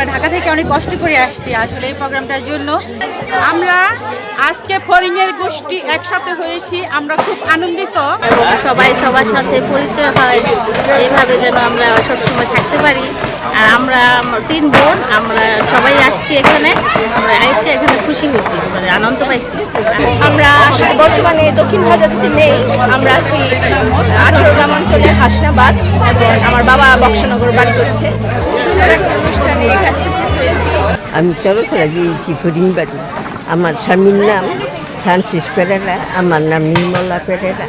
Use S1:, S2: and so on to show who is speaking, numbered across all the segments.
S1: আমরা ঢাকা থেকে অনেক কষ্ট করে আসছি আসলে এই প্রোগ্রামটার জন্য।
S2: আমরা আজকে ফরিংয়ের গোষ্ঠী একসাথে হয়েছি আমরা খুব আনন্দিত।
S3: এবং সবাই সবার সাথে পরিচয় হয় এইভাবে যেন আমরা সবসময় থাকতে পারি। আর আমরা তিন বোন আমরা সবাই আসছি এখানে আমরা এসে এখানে খুশি হয়েছি মানে আনন্দ পাইছি।
S4: আমরা আসলে বর্তমানে দক্ষিণ ভাজাতে নেই আমরা আছি আঠেরো গ্রামাঞ্চলের হাসনাবাদ এবং আমার বাবা বক্সনগর বাড়ি করছে এখানে
S5: আমি চরকলা গিয়েছি ফরিংবাড়ি আমার স্বামীর নাম ফ্রান্সিস পেরেরা আমার নাম নির্মলা পেরেরা।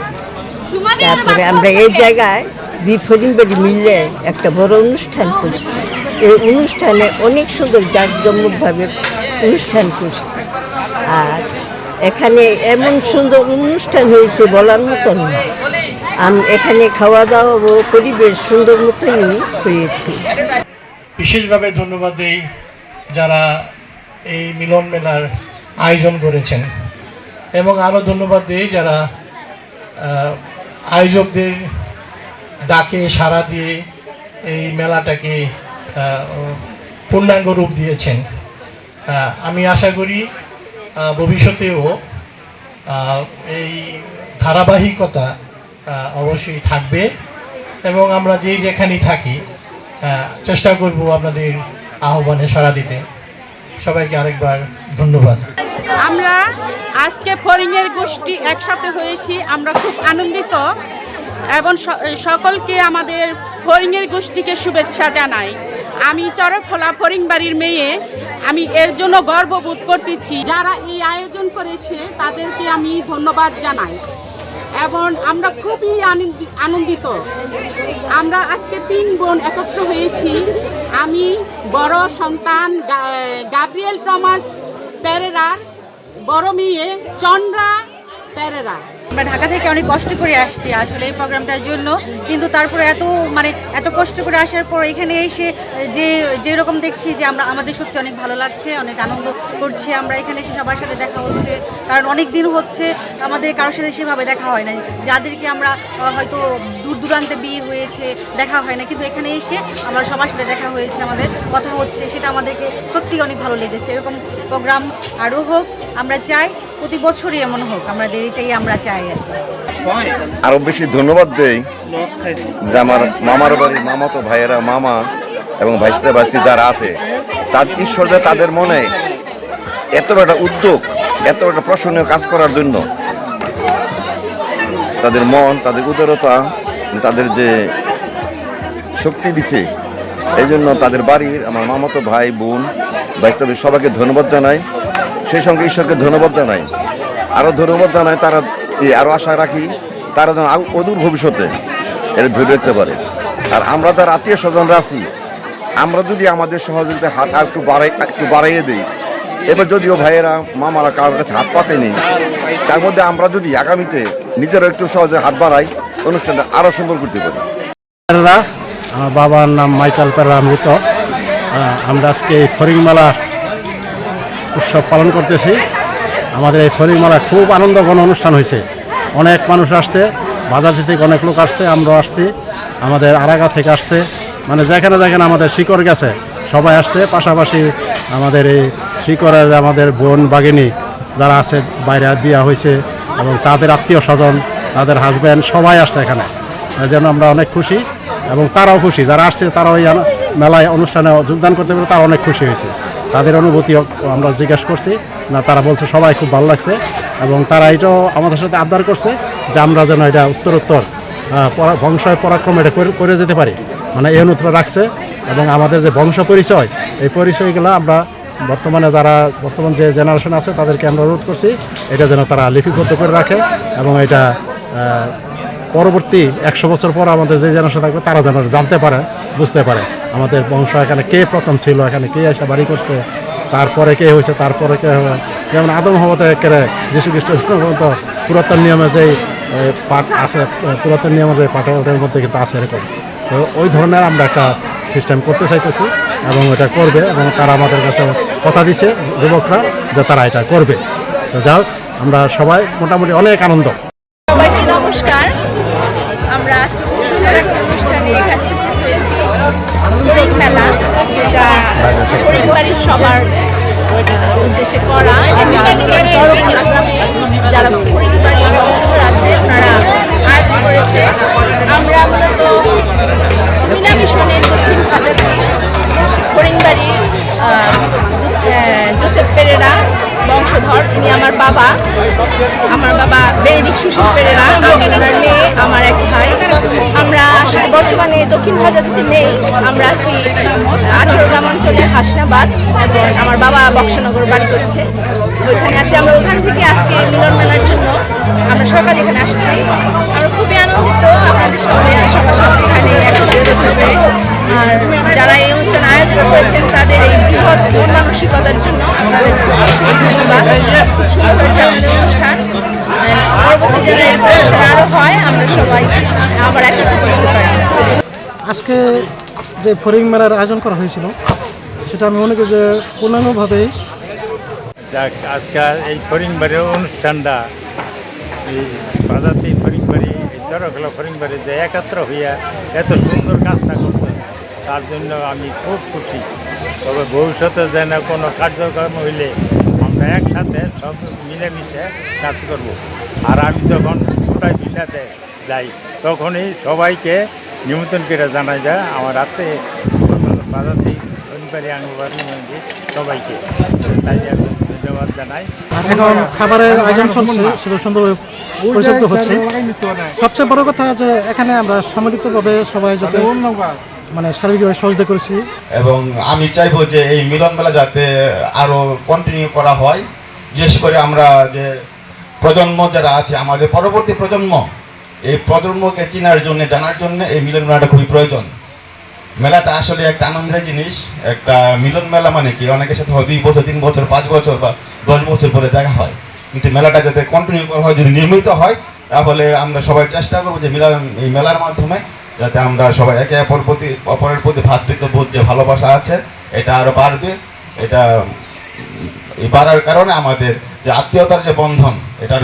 S5: তারপরে আমরা এই জায়গায় দুই ফরিংবাড়ি মিলে একটা বড় অনুষ্ঠান করছি। এই অনুষ্ঠানে অনেক সুন্দর জাঁকজমকভাবে অনুষ্ঠান করছি। আর এখানে এমন সুন্দর অনুষ্ঠান হয়েছে বলার মতন না। আম- এখানে খাওয়া দাওয়া ও পরিবেশ সুন্দর মতনই হয়েছে।
S6: বিশেষভাবে ধন্যবাদ দেই যারা এই মিলন মেলার আয়োজন করেছেন। এবং আরও ধন্যবাদ দেই যারা আয়োজকদের ডাকে সাড়া দিয়ে এই মেলাটাকে পূর্ণাঙ্গ রূপ দিয়েছেন। আমি আশা করি ভবিষ্যতেও এই ধারাবাহিকতা অবশ্যই থাকবে। এবং আমরা যেই যেখানেই থাকি চেষ্টা করব আপনাদের আহ্বানে সাড়া দিতে। সবাইকে আরেকবার ধন্যবাদ।
S2: আমরা আজকে ফরিংয়ের গোষ্ঠী একসাথে হয়েছি, আমরা খুব আনন্দিত এবং সকলকে আমাদের ফরিংয়ের গোষ্ঠীকে শুভেচ্ছা জানাই। আমি চরফলা ফরিং বাড়ির মেয়ে, আমি এর জন্য গর্ববোধ করতেছি। যারা এই আয়োজন করেছে, তাদেরকে আমি ধন্যবাদ জানাই। এবং আমরা খুবই আনন্দি- আনন্দিত। আমরা আজকে তিন বোন একত্র হয়েছি। আমি, বড় সন্তান গাব্রিয়েল টমাস পেরেরার বড় মেয়ে চন্দ্রা পেরেরা
S1: আমরা ঢাকা থেকে অনেক কষ্ট করে আসছি আসলে এই প্রোগ্রামটার জন্য। কিন্তু তারপরে এত মানে এত কষ্ট করে আসার পর এখানে এসে যে যেরকম দেখছি যে আমরা, আমাদের সত্যি অনেক ভালো লাগছে, অনেক আনন্দ করছি। আমরা এখানে এসে সবার সাথে দেখা হচ্ছে। কারণ অনেক দিন হচ্ছে আমাদের কারোর সাথে সেভাবে দেখা হয় না যাদেরকে আমরা হয়তো দূর দূরান্তে বিয়ে হয়েছে, দেখা হয় না কিন্তু এখানে এসে আমরা সবার সাথে দেখা হয়েছে, আমাদের কথা হচ্ছে। সেটা আমাদেরকে সত্যি অনেক ভালো লেগেছে। এরকম প্রোগ্রাম আরও হোক, আমরা চাই প্রতি বছরই এমন হোক আমরা দেরিটাই আমরা চাই আর কি।
S7: আরও বেশি ধন্যবাদ দেই যে আমার মামার বাড়ি মামাতো ভাইয়েরা মামা এবং ভাইস্তে ভাইস্তি যারা আছে তার ঈশ্বর যে তাদের মনে এত একটা উদ্যোগ এত একটা প্রশংসনীয় কাজ করার জন্য তাদের মন তাদের উদারতা তাদের যে শক্তি দিছে এই জন্য তাদের বাড়ির আমার মামাতো ভাই বোন ভাইস্তে ভাই সবাইকে ধন্যবাদ জানাই। সেই সঙ্গে ঈশ্বরকে ধন্যবাদ জানাই। আরও ধন্যবাদ জানাই তারা আরও আশা রাখি তারা যেন আরও অদূর ভবিষ্যতে এটা ধরে রাখতে পারে। আর আমরা যারা আত্মীয় স্বজনরা আছি, আমরা যদি আমাদের সহযোগিতা হাত আর একটু বাড়াই একটু বাড়াইয়ে দিই, এবার যদিও ভাইয়েরা, মামারা কারোর কাছে হাত পাতেনি, তার মধ্যে আমরা যদি আগামীতে নিজেরা একটু সহজে হাত বাড়াই, অনুষ্ঠানটা আরও সুন্দর করতে পারি।
S8: আমার বাবার নাম মাইকেল পেরেরা মৃত আমরা আজকে ফরিংমেলা উৎসব পালন করতেছি। আমাদের এই ফরিংমেলা খুব আনন্দঘন অনুষ্ঠান হয়েছে। অনেক মানুষ আসছে, বাজার থেকে অনেক লোক আসছে, আমরাও আসছি। আমাদের আরাগা থেকে আসছে। মানে যেখানে যেখানে আমাদের শিকড় গেছে, সবাই আসছে। পাশাপাশি আমাদের এই শিকড়ের আমাদের বোন বাগিনী যারা আছে, বাইরে বিয়া হয়েছে এবং তাদের আত্মীয় স্বজন, তাদের হাজব্যান্ড সবাই আসছে এখানে। জন্য আমরা অনেক খুশি এবং তারাও খুশি। যারা আসছে, তারাও এই মেলায় অনুষ্ঠানে যোগদান করতে পারে তারা অনেক খুশি হয়েছে। তাদের অনুভূতি আমরা জিজ্ঞেস করছি, না, তারা বলছে সবাই খুব ভালো লাগছে এবং তারা এটাও আমাদের সাথে আবদার করছে যে আমরা যেন এটা উত্তরোত্তর বংশয় পরাক্রম এটা করে- যেতে পারি। মানে এই অনুরোধ রাখছে এবং আমাদের যে বংশ পরিচয়, এই পরিচয়গুলো আমরা বর্তমানে যারা বর্তমান যে জেনারেশন আছে তাদেরকে আমরা অনুরোধ করছি, এটা যেন তারা লিপিবদ্ধ করে রাখে এবং এটা পরবর্তী একশো বছর পর আমাদের যে জেনারেশন থাকবে তারা যেন জানতে পারে বুঝতে পারে। আমাদের বংশ এখানে কে প্রথম ছিল এখানে কে এসে বাড়ি করছে তারপরে কে হয়েছে তারপরে কে হবে। যেমন আদম হবতে একেবারে যীশু খ্রিস্ট পর্যন্ত পুরাতন নিয়মে যেই এ, পাঠ আছে পুরাতন নিয়মে যে পাঠ ওটার মধ্যে কিন্তু আছে এরকম। তো ওই ধরনের আমরা একটা সিস্টেম করতে চাইতেছি এবং এটা করবে এবং তারা আমাদের কাছে কথা দিছে যুবকরা যে তারা এটা করবে। তো যাও আমরা সবাই মোটামুটি অনেক আনন্দ।
S4: সবার উদ্দেশ্যে করা। যারা পরিবার আছে ওনারা আয়োজন করেছে। আমরা মূলত মিশনের দক্ষিণ আহ, জোসেফ পেরেরা বংশধর, তিনি আমার বাবা। আমার বাবা বেনিক সুশীল পেরেরা আমার এক ভাই। আমরা বর্তমানে দক্ষিণ ভাজাতিতে নেই আমরা আছি আঠারো গ্রাম অঞ্চলের হাসনাবাদ এবং আমার বাবা বক্সনগর বাড়ি করছে ওইখানে আছি আমরা। ওখান থেকে আজকে মিলন মেলার জন্য আমরা সকালে এখানে আসছি। আমরা খুবই আনন্দিত আপনাদের সবাই সবার সাথে এখানে আর যারা এই অনুষ্ঠান আয়োজন
S9: আজকে যে ফরিং মেলার আয়োজন করা হয়েছিল, সেটা আমি মনে করি যে পূর্ণাঙ্গভাবেই
S10: যাক আজকাল এই ফরিংবাড়ির অনুষ্ঠানটা, এই বাজাতি ফরিংবাড়ি এই চরকলা ফরিংবাড়ি যে একাত্র হইয়া এত সুন্দর কাজটা করছে, তার জন্য আমি খুব খুশি। তবে ভবিষ্যতে যেন কোনো কার্যক্রম হইলে আমরা একসাথে সব মিলেমিশে কাজ করব। আর আমি যখন গোটায় বিষাতে যাই তখনই সবাইকে নিমন্ত্রণ করে জানাই যায় আমার হাতে বাজাতি ফরিংবাড়ি আঙ্গবাড়ি সবাইকে। তাই ধন্যবাদ জানাই।
S9: এখন খাবারের আয়োজন চলছে সেটা সুন্দরভাবে পরিচালিত হচ্ছে। সবচেয়ে বড় কথা যে এখানে আমরা সম্মিলিতভাবে সবাই যাতে মানে শারীরিকভাবে সহযোগিতা করেছি।
S11: এবং আমি চাইব যে এই মিলন মেলা যাতে আরও কন্টিনিউ করা হয়। বিশেষ করে আমরা যে প্রজন্ম যারা আছে, আমাদের পরবর্তী প্রজন্ম, এই প্রজন্মকে চেনার জন্য, জানার জন্য এই মিলন মেলাটা খুবই প্রয়োজন। মেলাটা আসলে একটা আনন্দের জিনিস, একটা মিলন মেলা মানে কি? অনেকের সাথে হয় দুই বছর, তিন বছর, পাঁচ বছর বা দশ বছর পরে দেখা হয়। কিন্তু মেলাটা যাতে কন্টিনিউ করা হয়, যদি নিয়মিত হয়, তাহলে আমরা সবাই চেষ্টা করব যে মিলন, এই মেলার মাধ্যমে যাতে আমরা সবাই একে অপর প্রতি, অপরের প্রতি ভ্রাতৃত্ববোধ যে ভালোবাসা আছে, এটা আরও বাড়বে। এটা বাড়ার কারণে আমাদের যে আত্মীয়তার যে বন্ধন এটা